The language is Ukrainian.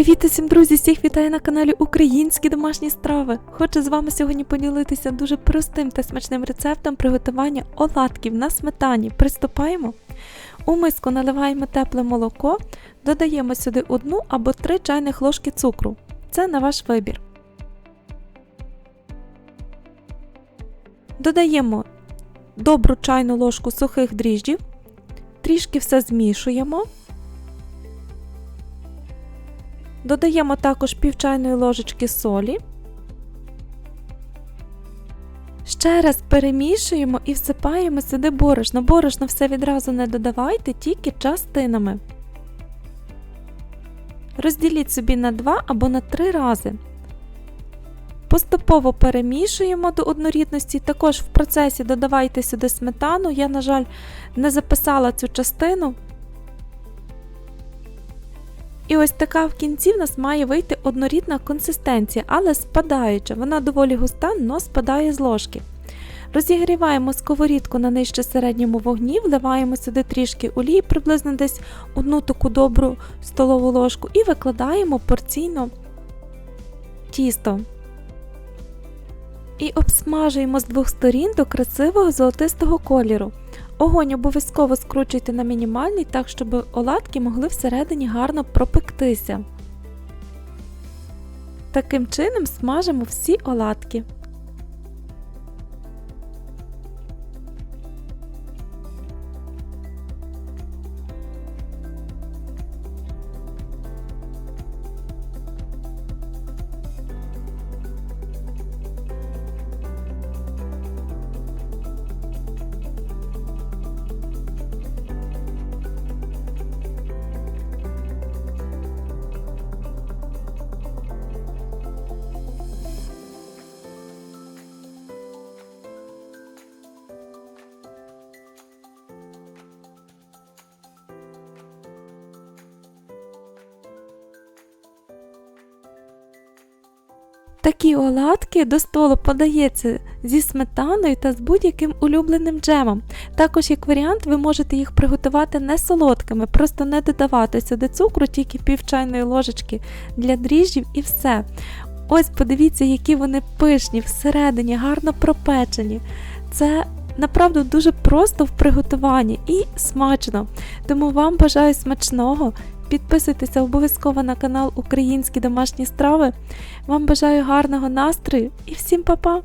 Привіт усім, друзі! Всіх вітаю на каналі Українські домашні страви. Хочу з вами сьогодні поділитися дуже простим та смачним рецептом приготування оладків на сметані. Приступаємо. У миску наливаємо тепле молоко, додаємо сюди одну або три чайних ложки цукру. Це на ваш вибір. Додаємо добру чайну ложку сухих дріжджів, трішки все змішуємо. Додаємо також пів чайної ложечки солі. Ще раз перемішуємо і всипаємо сюди борошно. Борошно все відразу не додавайте, тільки частинами. Розділіть собі на 2 або на 3 рази. Поступово перемішуємо до однорідності. Також в процесі додавайте сюди сметану. Я, на жаль, не записала цю частину. І ось така в кінці в нас має вийти однорідна консистенція, але спадаюча. Вона доволі густа, але спадає з ложки. Розігріваємо сковорідку на нижче середньому вогні, вливаємо сюди трішки олії, приблизно десь одну таку добру столову ложку, і викладаємо порційно тісто. І обсмажуємо з двох сторін до красивого золотистого кольору. Огонь обов'язково скручуйте на мінімальний, так щоб оладки могли всередині гарно пропектися. Таким чином смажимо всі оладки. Такі оладки до столу подається зі сметаною та з будь-яким улюбленим джемом. Також, як варіант, ви можете їх приготувати не солодкими, просто не додавати сюди цукру, тільки пів чайної ложечки для дріжджів і все. Ось подивіться, які вони пишні, всередині, гарно пропечені. Це направду дуже просто в приготуванні і смачно. Тому вам бажаю смачного. Підписуйтеся обов'язково на канал Українські домашні страви. Вам бажаю гарного настрою і всім па-па!